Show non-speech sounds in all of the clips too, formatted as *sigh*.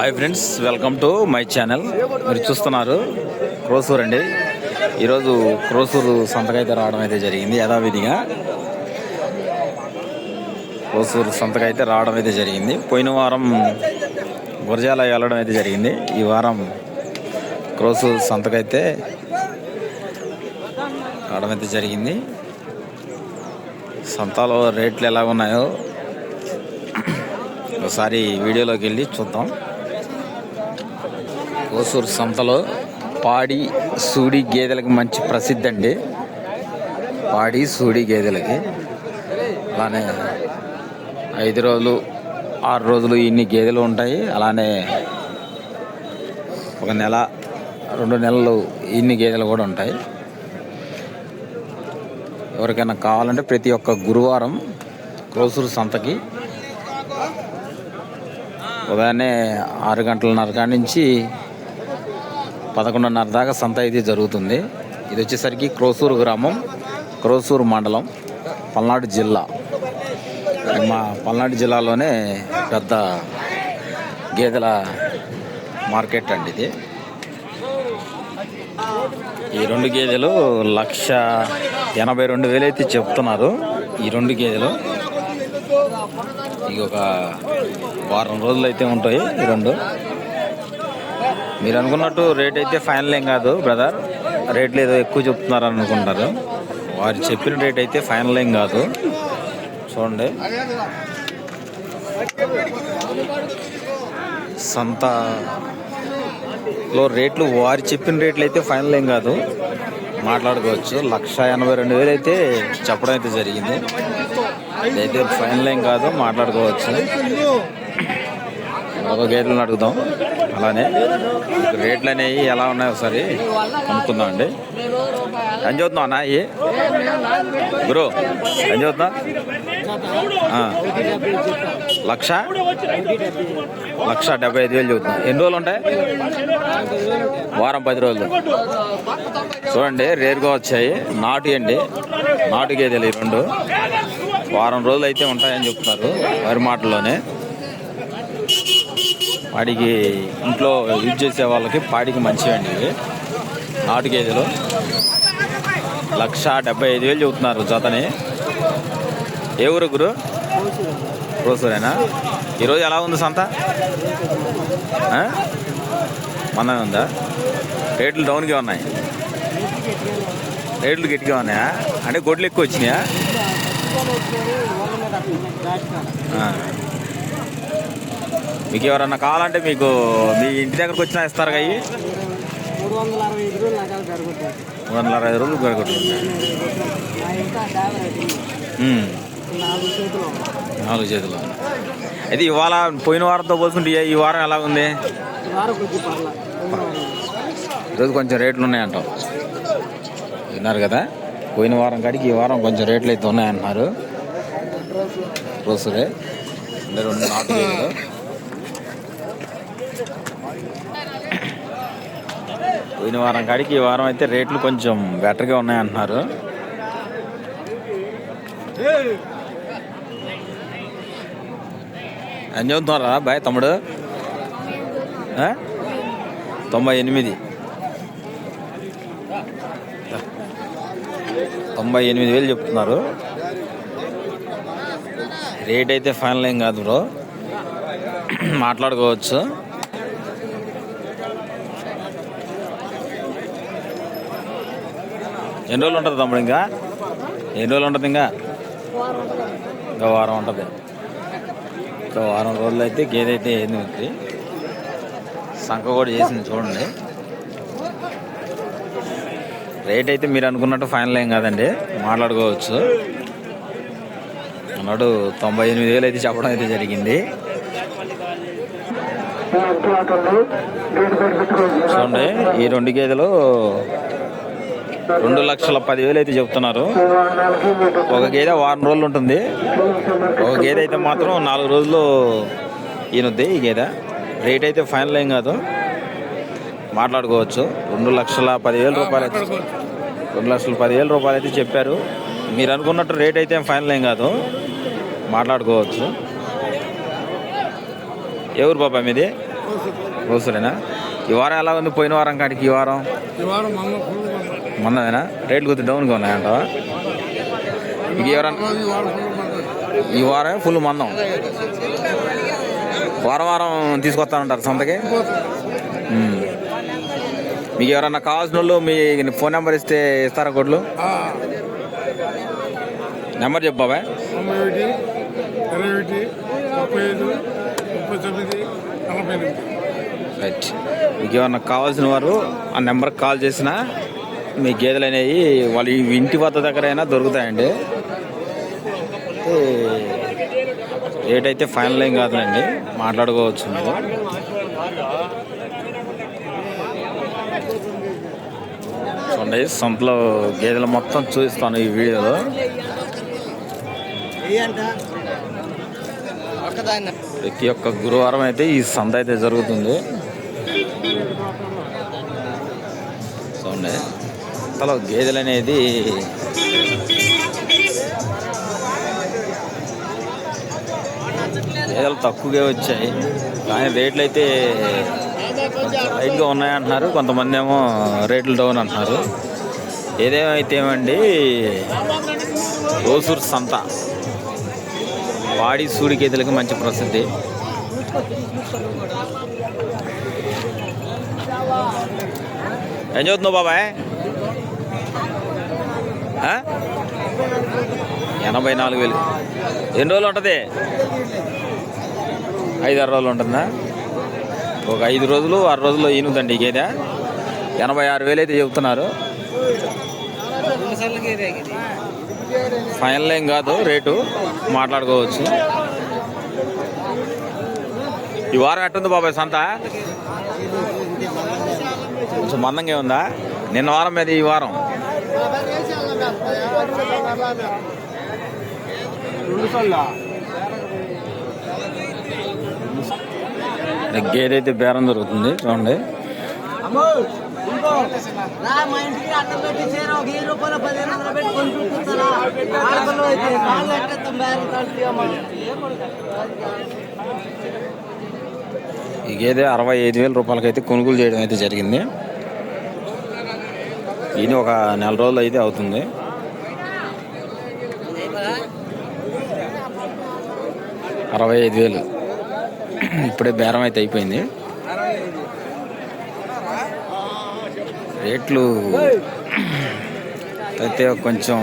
Hi friends welcome to my channel మీరు చూస్తున్నారు క్రోసూర్ అండి. ఈరోజు క్రోసూరు సంతకైతే రావడం అయితే జరిగింది యథావిధిగా. క్రోసూరు సంతకైతే రావడం అయితే జరిగింది. పోయిన వారం గురజాల వెళ్ళడం అయితే జరిగింది. ఈ వారం క్రోసూరు సంతకైతే రావడం అయితే జరిగింది. సంతలో రేట్లు ఎలా ఉన్నాయో ఒకసారి వీడియోలోకి వెళ్ళి చూద్దాం. ఓసూరు సంతలో పాడి సూడి గేదెలకి మంచి ప్రసిద్ధి అండి. పాడి సూడి గేదెలకి. అలానే ఐదు రోజులు ఆరు రోజులు ఇన్ని గేదెలు ఉంటాయి. అలానే ఒక నెల రెండు నెలలు ఇన్ని గేదెలు కూడా ఉంటాయి. ఎవరికైనా కావాలంటే ప్రతి ఒక్క గురువారం క్రోసూరు సంతకి ఉదయాన్నే ఆరు గంటలన్నర కాడి నుంచి పదకొండున్నర దాకా సంత అయితే జరుగుతుంది. ఇది వచ్చేసరికి క్రోసూరు గ్రామం క్రోసూరు మండలం పల్నాడు జిల్లా. మా పల్నాడు జిల్లాలోనే పెద్ద గేదెల మార్కెట్ అండి ఇది. ఈ రెండు గేదెలు లక్ష ఎనభై రెండు వేలు అయితే చెప్తున్నారు. ఈ రెండు గేదెలు ఇది ఒక వారం రోజులు అయితే ఉంటాయి ఈ రెండు. మీరు అనుకున్నట్టు రేట్ అయితే ఫైనల్ ఏం కాదు బ్రదర్ రేట్లు ఏదో ఎక్కువ చెప్తున్నారు అనుకుంటారు. వారు చెప్పిన రేట్ అయితే ఫైనల్ ఏం కాదు. చూడండి. సంతలో రేట్లు వారు చెప్పిన రేట్లు అయితే ఫైనల్ ఏం కాదు. మాట్లాడుకోవచ్చు. లక్ష ఎనభై రెండు వేలు అయితే చెప్పడం అయితే జరిగింది. ఇదైతే ఫైనల్ ఏం కాదు మాట్లాడుకోవచ్చు. ఒక గేట్లను అడుగుదాం అలానే రేట్లు అనేవి ఎలా ఉన్నాయో ఒకసారి కనుక్కుందాం అండి. ఏం చదువుతున్నావు అన్న ఏ గురు ఏం చదువుతున్నా లక్ష? లక్ష డెబ్బై ఐదు వేలు చదువుతున్నా ఎన్ని రోజులు ఉంటాయి? వారం పది రోజులు. చూడండి రేరుగా వచ్చాయి. నాటు అండి. నాటు గేదెలు ఈ రెండు. వారం రోజులు అయితే ఉంటాయని చెప్తున్నారు వరి మాటల్లోనే. పాడికి ఇంట్లో యూజ్ చేసే వాళ్ళకి పాడికి మంచివండి ఇవి. నాటు గేదెలు. లక్ష డెబ్బై ఐదు వేలు చెబుతున్నారు జతని. ఏ ఊరు గురు? రోజురేనా ఈరోజు ఎలా ఉంది సంత? మనమే ఉందా? రేట్లు డౌన్గా ఉన్నాయి. రేట్లు గట్టిగా ఉన్నాయా? అంటే గొడ్లు ఎక్కువ వచ్చినాయా? మీకు ఎవరన్నా కావాలంటే మీకు మీ ఇంటి దగ్గరకు వచ్చినా ఇస్తారు అయ్యి. మూడు వందల అరవై ఐదు రోజులు నగలు నాలుగు చేతులు అయితే ఇవాళ పోయిన వారంతో పోల్చుకుంటే ఈ- వారం ఎలా ఉంది? ఈరోజు కొంచెం రేట్లు ఉన్నాయంటావు. విన్నారు కదా? పోయిన వారం కాడికి ఈ వారం కొంచెం రేట్లు అయితే ఉన్నాయంటున్నారు. రోజులే రెండు నాటు పోయిన వారం కాడికి ఈ వారం అయితే రేట్లు కొంచెం బెటర్గా ఉన్నాయంటున్నారు. ఏం చదువుతున్నారా బాయ్ తమ్ముడు? తొంభై ఎనిమిది. తొంభై ఎనిమిది వేలు చెప్తున్నారు. రేట్ అయితే ఫైనల్ ఏం కాదు బ్రో. మాట్లాడుకోవచ్చు. ఎన్ని రోజులు ఉంటుంది తమ్ముడు ఇంకా? ఎన్ని రోజులు ఉంటుంది ఇంకా? ఇంకా వారం ఉంటుంది. ఇంకా వారం రోజులు అయితే గేదె అయితే ఏంది ఉంది సంఖ కూడా చేసింది చూడండి. రేట్ అయితే మీరు అనుకున్నట్టు ఫైనల్ ఏం కాదండి. మాట్లాడుకోవచ్చు. అన్నాడు తొంభై ఎనిమిది వేలు అయితే చెప్పడం అయితే జరిగింది. చూడండి ఈ రెండు గేదెలు రెండు లక్షల పదివేలు అయితే చెప్తున్నారు. ఒక గేదె వారం రోజులు ఉంటుంది. ఒక గేదె అయితే మాత్రం నాలుగు రోజులు ఈయనొద్ది ఈ గేదె. రేట్ అయితే ఫైనల్ ఏం కాదు. మాట్లాడుకోవచ్చు. రెండు లక్షల పదివేల రూపాయలు అయితే రెండు లక్షల పదివేల రూపాయలు అయితే చెప్పారు. మీరు అనుకున్నట్టు రేట్ అయితే ఫైనల్ ఏం కాదు. మాట్లాడుకోవచ్చు. ఎవరు బాబా మీది? రోజులేనా ఈ వారం ఎలా ఉంది? పోయిన వారం కాడికి ఈ వారం? ఈ వారం మందమేనా రేట్లు కొద్దిగా డౌన్గా ఉన్నాయంటావా? ఇంక ఎవరన్నా ఈ వారం ఫుల్ మందం. వారం వారం తీసుకొస్తానంటారు సొంతకి. మీకు ఎవరన్నా కావాల్సిన వాళ్ళు మీ ఫోన్ నెంబర్ ఇస్తే ఇస్తారా కొట్లు నెంబర్ చెప్పు బాబాయ్. రైట్. మీకు ఏమన్నా కావాల్సిన వారు ఆ నెంబర్కి కాల్ చేసినా మీ గేదెలు అనేవి వాళ్ళ ఇంటి వద్ద దగ్గర అయినా దొరుకుతాయండి రేట్ అయితే ఫైనల్ ఏం కాదులేండి. మాట్లాడుకోవచ్చు మీరు. చూడండి సొంతలో గేదెలు మొత్తం చూపిస్తాను ఈ వీడియోలో. ప్రతి ఒక్క గురువారం అయితే ఈ సంత అయితే జరుగుతుంది. చూడండి. అసలు గేదెలు అనేది గేదెలు తక్కువగా వచ్చాయి. కానీ రేట్లు అయితే కొంచెం లైట్గా ఉన్నాయంటున్నారు. కొంతమంది ఏమో రేట్లు డౌన్ అంటున్నారు. ఏదేమైతే ఏమండి రోసూరు సంత. పాడి సూడి గేదెలకి మంచి ప్రసిద్ధి. ఏం చదువుతున్నావు బాబాయ్? ఎనభై నాలుగు వేలు. ఎన్ని రోజులు ఉంటుంది? ఐదు ఆరు రోజులు ఉంటుందా? ఒక ఐదు రోజులు ఆరు రోజుల్లో ఈనుదండి ఈ గేదె. ఎనభై ఆరు వేలు అయితే చెబుతున్నారు. ఫైనల్ ఏం కాదు రేటు మాట్లాడుకోవచ్చు. ఈ వారం ఎట్టుంది బాబాయ్ సంత? కొంచెం మందంగా ఉందా? నిన్న వారం మీద ఈ వారం. బేరం దొరుకుతుంది చూడండి. ఆడపిల్ల అయితే బేరం కలిసి అమ్మ. ఈ గేదె అరవై ఐదు వేల రూపాయలకైతే కొనుగోలు చేయడం అయితే జరిగింది. ఇది ఒక నెల రోజులు అయితే అవుతుంది. అరవై ఐదు వేలు. ఇప్పుడే బేరం అయితే అయిపోయింది. రేట్లు అయితే కొంచెం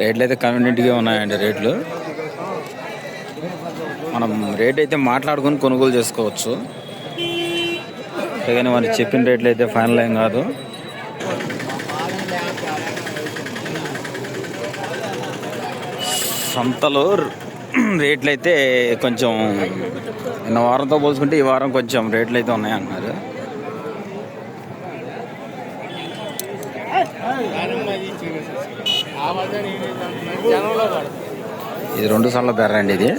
రేట్లు అయితే కన్వీనియంట్గా ఉన్నాయండి రేట్లు. మనం రేట్ అయితే మాట్లాడుకొని కొనుగోలు చేసుకోవచ్చు. కానీ వాళ్ళు చెప్పిన రేట్లు అయితే ఫైనల్ ఏం కాదు. సంతలో *clears throat* రేట్లు అయితే కొంచెం నిన్న వారంతో పోల్చుకుంటే ఈ వారం కొంచెం రేట్లు అయితే ఉన్నాయన్నారు. ఇది రెండు సార్లు బెర్రండి ఇది.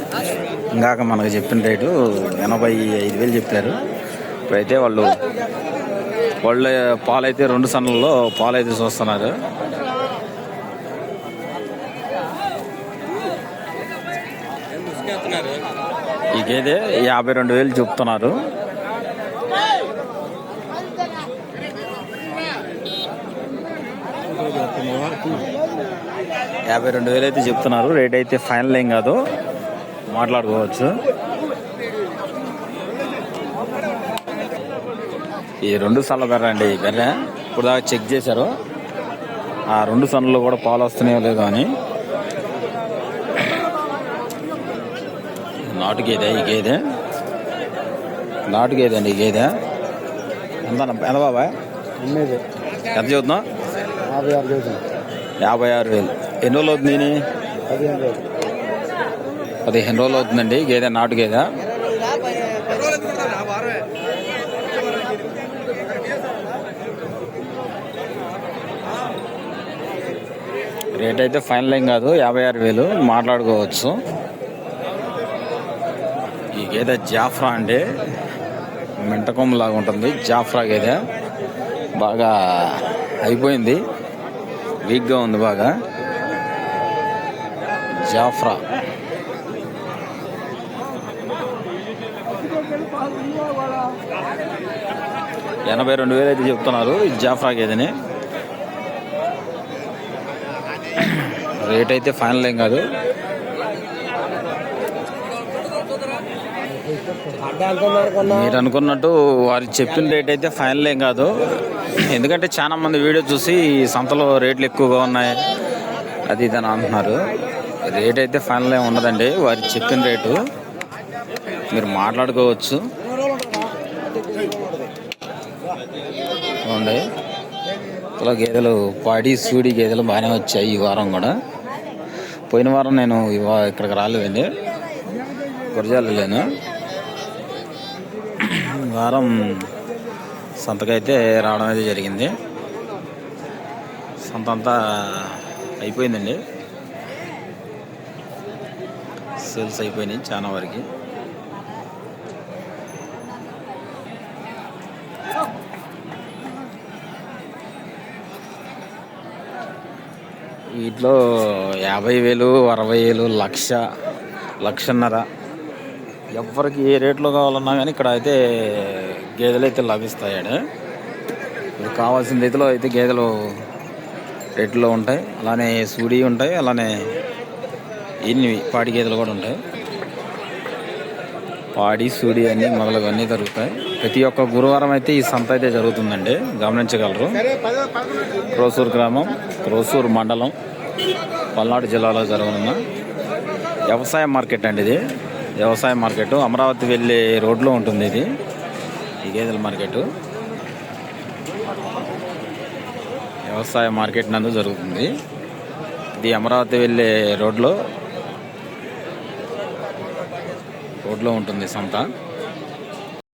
ఇందాక మనకు చెప్పిన రేటు ఎనభై ఐదు వేలు చెప్పారు. ఇప్పుడైతే వాళ్ళు వాళ్ళు పాలైతే రెండు సన్నల్లో పాలైతే చూస్తున్నారు. ఈ గేదె యాభై రెండు వేలు చెప్తున్నారు. యాభై రెండు వేలు అయితే చెప్తున్నారు. రేట్ అయితే ఫైనల్ ఏం కాదు. మాట్లాడుకోవచ్చు. ఈ రెండు సన్ల బెర్ర అండి ఈ బెర్ర ఇప్పుడు దాకా చెక్ చేశారు. ఆ రెండు సన్లు కూడా పాలు వస్తున్నాయో లేదో అని. నాటు గేదె ఈ గేదె. నాటు గేదె అండి ఈ గేదె. ఎంత ఎంత బాబాయ్ ఎంత చదువుతున్నావు యాభై ఆరు కేజీ యాభై ఆరు వేలు. ఎన్ని రోజులు అవుతుంది? పదిహేను రోజులు. అవుతుందండి గేదె నాటు గేదె రేట్ అయితే ఫైనల్ ఏం కాదు యాభై ఆరు వేలు మాట్లాడుకోవచ్చు. గేదె జాఫ్రా అండి. మెంటకొమ్మ లాగా ఉంటుంది. జాఫ్రా గేదె బాగా అయిపోయింది. వీక్గా ఉంది బాగా. జాఫ్రా. ఎనభై రెండు వేలు అయితే చెప్తున్నారు జాఫ్రా గేదెని. రేట్ అయితే ఫైనల్ ఏం కాదు. మీరు అనుకున్నట్టు వారు చెప్పిన రేట్ అయితే ఫైనల్ ఏం కాదు. ఎందుకంటే చాలా మంది వీడియో చూసి సంతలో రేట్లు ఎక్కువగా ఉన్నాయి. అది ఇది అని అంటున్నారు. రేట్ అయితే ఫైనల్ ఏమి ఉండదండి. వారు చెప్పిన రేటు మీరు మాట్లాడుకోవచ్చు. చూడండి ఇలా గేదెలు పాడి సూడి గేదెలు బాగానే వచ్చాయి ఈ వారం కూడా. పోయిన వారం నేను ఇవా ఇక్కడికి రాలేదండి. గురజాలు లేను. వారం సంతకైతే రావడం అయితే జరిగింది. సంత అంతా అయిపోయిందండి. సేల్స్ అయిపోయినాయి చాలా వరకు. వీటిలో యాభై వేలు అరవై వేలు లక్ష లక్షన్నర ఎవరికి ఏ రేట్లో కావాలన్నా కానీ ఇక్కడ అయితే గేదెలు అయితే లభిస్తాయాడు. ఇప్పుడు కావాల్సిన రీతిలో అయితే గేదెలు రేట్లో ఉంటాయి. అలానే సూడి ఉంటాయి. అలానే ఇన్ని పాడి గేదెలు కూడా ఉంటాయి. పాడి సూడి అన్ని అన్నీ దొరుకుతాయి. ప్రతి ఒక్క గురువారం అయితే ఈ సంత అయితే జరుగుతుందండి. గమనించగలరు. క్రోసూరు గ్రామం క్రోసూరు మండలం పల్నాడు జిల్లాలో జరగనున్న వ్యవసాయ మార్కెట్ అండి ఇది. వ్యవసాయ మార్కెట్ అమరావతి వెళ్ళే రోడ్లో ఉంటుంది ఇది. ఈ గేదెల మార్కెట్. వ్యవసాయ మార్కెట్ నందు జరుగుతుంది. ఇది అమరావతి వెళ్ళే రోడ్లో రోడ్లో ఉంటుంది సంత.